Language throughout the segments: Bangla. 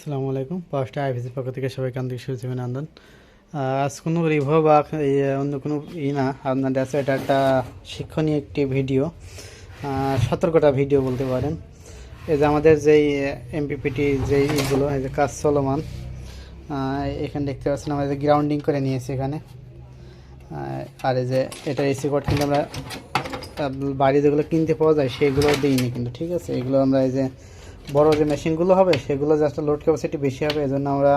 আসসালামু আলাইকুম। পাঁচটা আইভিসির পক্ষ থেকে সবাইকে আন্তরিক শুভেচ্ছা অভিনন্দন। আজ কোনো রিভিউ বা অন্য কোনো ই না। আপনার কাছে এটা একটা শিক্ষণীয় একটি ভিডিও আহ, সতর্কতা ভিডিও বলতে পারেন। এই যে আমাদের যেই এমপিপিটি যেই ইগুলো এই যে কাজ চলমান এখানে দেখতে পাচ্ছেন আমাদের গ্রাউন্ডিং করে নিয়েছি এখানে। আর এই যে এটা এসি কোড কিন্তু আমরা বাড়ি যেগুলো কিনতে পাওয়া যায় সেগুলো দিইনি কিন্তু ঠিক আছে? এগুলো আমরা এই যে বড় যে মেশিনগুলো হবে, সেগুলো জাস্ট লোড ক্যাপাসিটি বেশি হবে এই জন্য আমরা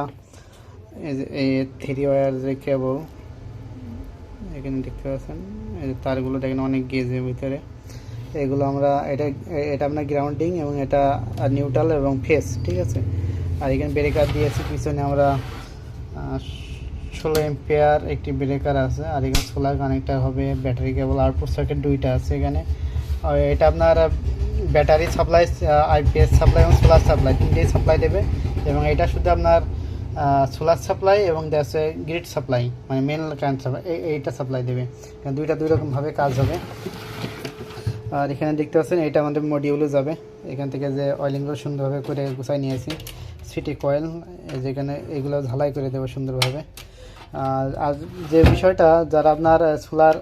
এই থ্রি ওয়ার যে কেবল এখানে দেখতে পাচ্ছেন, এই যে তারগুলো দেখেন অনেক গেজের ভিতরে। এগুলো আমরা, এটা এটা আপনার গ্রাউন্ডিং এবং এটা নিউট্রাল এবং ফেস ঠিক আছে? আর এখানে ব্রেকার দিয়েছি, পিছনে আমরা ষোলো এম্পিয়ার একটি ব্রেকার আছে, আর এখানে সোলার কানেক্টার হবে ব্যাটারি কেবল আউটপুট সার্কিট দুইটা আছে এখানে। এটা আপনার ব্যাটারি সাপ্লাই আইপিএস সাপ্লাই এবং সোলার সাপ্লাই, তিনটেই সাপ্লাই দেবে। এবং এটা শুধু আপনার সোলার সাপ্লাই এবং দেশে গ্রিড সাপ্লাই মানে মেন কারেন্ট সাপ্লাই এইটা সাপ্লাই দেবে। দুইটা দুই রকমভাবে কাজ হবে। আর এখানে দেখতে পাচ্ছেন, এটা আমাদের মডিউলে যাবে। এখান থেকে যে অয়েলিংগুলো সুন্দরভাবে করে গুছাই নিয়েছি। সিটি কয়েল যেখানে এগুলো ঝালাই করে দেবো সুন্দরভাবে। আর যে বিষয়টা, যারা আপনার সোলার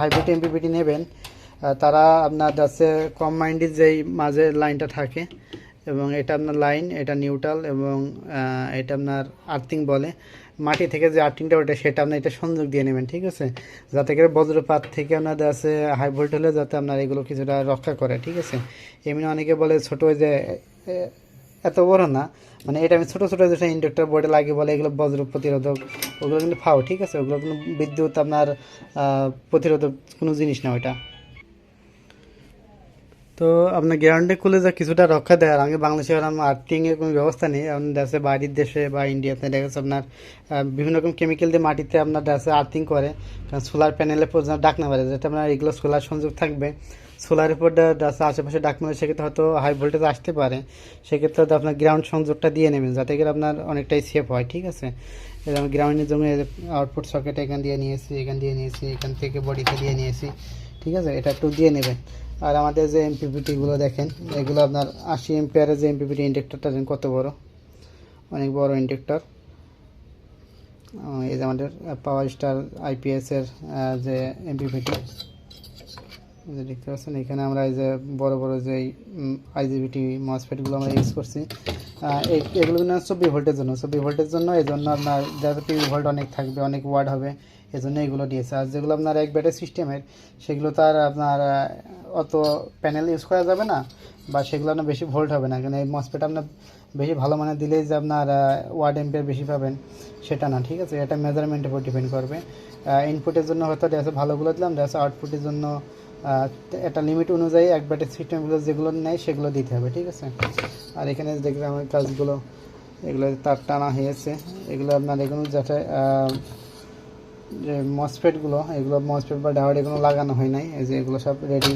হাইব্রিড এমপিপিটি নেবেন তারা আপনার যাচ্ছে কম মাইন্ডের যেই মাঝে লাইনটা থাকে, এবং এটা আপনার লাইন এটা নিউট্রাল এবং এটা আপনার আর্থিং বলে। মাটি থেকে যে আর্থিংটা ওঠে সেটা আপনি এটা সংযোগ দিয়ে নেবেন, ঠিক আছে? যাতে করে বজ্রপাত থেকে আপনাদের আছে হাই ভোল্ট হলে যাতে আপনার এগুলো কিছুটা রক্ষা করে, ঠিক আছে? এমনি অনেকে বলে ছোটো যে এত বড় না। মানে এটা আমি ছোটো ছোটো যেটা ইন্ডাক্টর বোর্ডে লাগিয়ে বলে, এগুলো বজ্র প্রতিরোধক, ওগুলো কিন্তু ফাও, ঠিক আছে? ওগুলো কিন্তু বিদ্যুৎ আপনার প্রতিরোধক কোনো জিনিস না ওইটা। তো আপনার গ্যারান্টি খুলে যা কিছুটা রক্ষা দেয়। আর আগে বাংলাদেশে আমার আর্থিং এর কোনো ব্যবস্থা নেই। আপনার দেশে, বাইরের দেশে বা ইন্ডিয়াতে দেখা আপনার বিভিন্ন রকম কেমিক্যাল দিয়ে মাটিতে আপনার দেশে আর্থিং করে। কারণ সোলার প্যানেলে পর্যন্ত ডাক না পারে যাতে আপনার এগুলো সোলার সংযোগ থাকবে সোলারের উপর দেশে আশেপাশে ডাক মারে সেক্ষেত্রে হয়তো হাই ভোল্টেজ আসতে পারে। সেক্ষেত্রে হয়তো আপনার গ্রাউন্ড সংযোগটা দিয়ে নেবেন, যাতে করে আপনার অনেকটাই সেফ হয়, ঠিক আছে? আমি গ্রাউন্ডের জন্য আউটপুট সকেট এখান দিয়ে নিয়েছি, এখান দিয়ে নিয়েছি, এখান থেকে বডিতে দিয়ে নিয়েছি। ঠিক আছে? এটা একটু দিয়ে নেবেন। আর আমাদের যে এমপিপিটিগুলো দেখেন, এগুলো আপনার আশি এমপিয়ারের যে এমপিপিটি ইন্ডেক্টরটা দেখেন, কত বড়? অনেক বড় ইন্ডেক্টর এই যে আমাদের পাওয়ার স্টার আইপিএসের যে এমপিপিটি যে দেখতে পাচ্ছেন, এখানে আমরা এই যে বড় বড় যে আইজিবিটি মসফেটগুলো আমরা ইউজ করছি। এগুলো কিন্তু চব্বিশ ভোল্টের জন্য। চব্বিশ ভোল্টের জন্য এই জন্য আপনার যাতে টিভি ভোল্ট অনেক থাকবে, অনেক ওয়ার্ড হবে। এই জন্য এগুলো দিয়েছে। আর যেগুলো আপনার এক ব্যাটারি সিস্টেমের, সেগুলো তার আপনার অত প্যানেল ইউজ করা যাবে না, বা সেগুলো আপনার বেশি ভোল্ট হবে না। কারণ এই মসফেট আপনার বেশি ভালো মানে দিলেই যে আপনার ওয়ার্ড এম্পিয়ার বেশি পাবেন, সেটা না, ঠিক আছে? এটা মেজারমেন্টের উপর ডিপেন্ড করবে। ইনপুটের জন্য হয়তো দেখা ভালোগুলো দিলাম দেখা আউটপুটের জন্য একটা লিমিট অনুযায়ী এক ব্যাটারি সিস্টেমগুলো যেগুলো নেয় সেগুলো দিতে হবে, ঠিক আছে? আর এখানে দেখবে আমার কাজগুলো, এগুলো তার টানা হয়েছে। এগুলো আপনার এগুলো যাতে যে মসফেটগুলো এগুলো মসফেট বা ডাওয়ার এগুলো লাগানো হয় নাই, এই যে এগুলো সব রেডি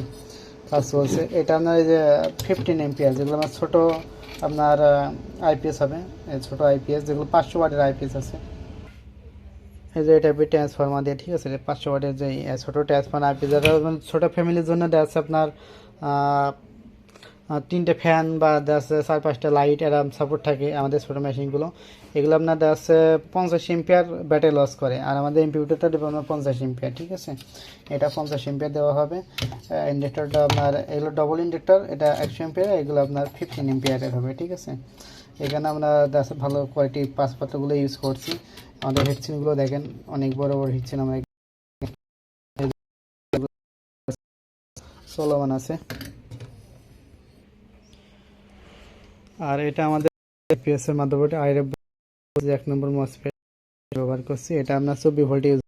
কাজ চলছে। এটা আপনার এই যে ফিফটিন এমপিএস যেগুলো আমার ছোটো আপনার আইপিএস হবে ছোটো আইপিএস যেগুলো পাঁচশো ওয়াটের আইপিএস আছে। এই যে এটা ট্রান্সফর্মার দিয়ে, ঠিক আছে পাঁচশো ওয়াটের যে ছোটো ট্রান্সফর্মার আইপিএস মানে ছোটো ফ্যামিলির জন্য দেখা যাচ্ছে আপনার তিনটে ফ্যান বা চার পাঁচটা লাইট এরম সাপোর্ট থাকে আমাদের ছোটো মেশিনগুলো এগুলো আপনার দেখা যাচ্ছে পঞ্চাশ এম্পিয়ার ব্যাটারি লস করে, আর আমাদের ইম্পিউটারটা দেবো আপনার পঞ্চাশ এম্পিয়ার ঠিক আছে? এটা পঞ্চাশ এম্পিয়ার দেওয়া হবে। ইন্ডাক্টরটা আপনার, এগুলো ডবল ইন্ডাক্টর এটা একশো এম্পিয়ার এগুলো আপনার ফিফটিন এম্পিয়ারের হবে, ঠিক আছে? এখানে আমরা যাচ্ছে ভালো কোয়ালিটির পাসপত্রগুলো ইউজ করছি। আমাদের হেডসিনগুলো দেখেন, অনেক বড় বড় হেডসিন আমরা চলমান আছে। আর এটা আমাদের এপিএস এর মাধ্যমে আইরেফ এক নম্বর মসফেট ব্যবহার করছি এটা আমরা চব্বিশ ভোল্ট ইউজ